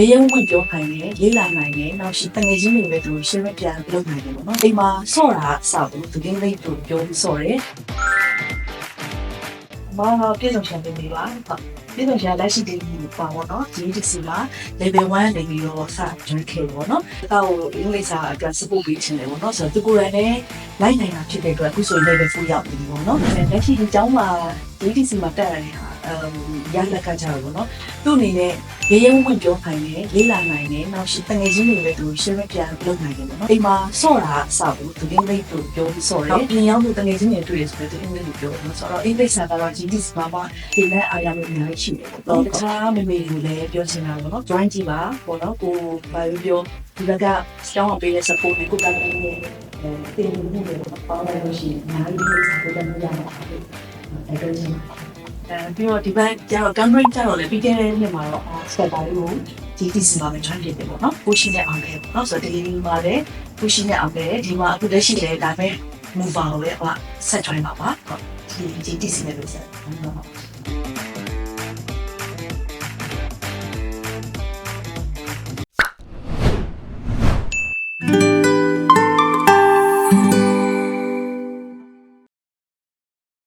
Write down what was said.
ရေရုံဝင်ပြောနိုင်တယ်လေးလာနိုင်တယ်နောက်ရှိတငယ်ချင်းတွေလည်းသူရှင်းမပြန်လုပ်နိုင်တယ်ပေါ့နော်အိမ်မှာဆော့တာအဆောက်ဘူးသူကင်းလေးသူပြောပြီးဆော့တယ်မမပြည်စုံချန်ပေးပါဟုတ်ပြည်စုံချန်လက်ရှိတည်းကြီးပါပေါ့နော်ဒီတစ်စီမှာ level 1နေပြီးတော့စကျွမ်းခဲ့ပေါ့နော်။ဒါကိုအင်္ဂလိပ်စာအတွက် support ပေးချင်တယ်ပေါ့နော်။ဆိုတော့သူကိုယ်တိုင်လည်းလိုက်နိုင်တာဖြစ်တဲ့အတွက်အခုဆိုရင် level 4ရောက်ပြီပေါ့နော်။အဲလက်ရှိဒီကျောင်းမှာ DTC မှာတက်ရတဲ့ဟာအမ်ရလက်ကကြတော့ပေါ့နော်။သူ့အနေနဲ့ ရေရုံဝင်ပြောနိုင်တယ်လေးလာနိုင်တယ်နောက်ရှိတငယ်ချင်းတွေလည်းသူရှင်းမပြန်လုပ်နိုင်တယ်ပေါ့နော်။အိမ်မှာဆော့တာအဆောက်ဘူးသူအင်္ဂလိပ်ကိုပြောပြီးဆော့တယ်။ပြင်ရောက်သူတငယ်ချင်းတွေတွေ့ရဆိုတော့သူအင်္ဂလိပ်ကိုပြောတယ်နော်။ဆိုတော့အင်္ဂလိပ်စာကတော့ GTC မှာပါဒီနဲ့အားရလို့အများကြီးရှိတယ်ပေါ့နော်။တခြားမေမေတွေကိုလည်းပြောချင်တာပေါ့နော်။ join ကြည့်ပါပေါ့နော်ကိုဘာလို့ပြောဒီဘက်ကကျောင်းအောင်ပေးတဲ့ support နဲ့ကိုကလည်းနေအဲတင်မှုတွေပေါ့ပေါင်းလိုက်လို့ရှိရင်အများကြီး support လုပ်ရမှာပါလို့အဲတော့ချင်ပါ အဲပြီးတော့ဒီဘက်ကျတော့ Cambridge ကျတော့လည်းပြီးခဲ့တဲ့နှစ်မှာတော့ sweater လေးကို GTC မှာပဲ join ဖြစ်တယ်ပေါ့နော်ကိုရှိနဲ့အောင်တယ်ပေါ့နော်ဆိုတော့ဒီမှာလည်းကိုရှိနဲ့အောင်တယ်ဒီမှာအခုလက်ရှိလည်းဒါပဲ move on ကိုလည်းဟိုဆက် join ပါပါဟုတ်ဒီ GTC နဲ့လို့ဆက်ဟုတ်ပါ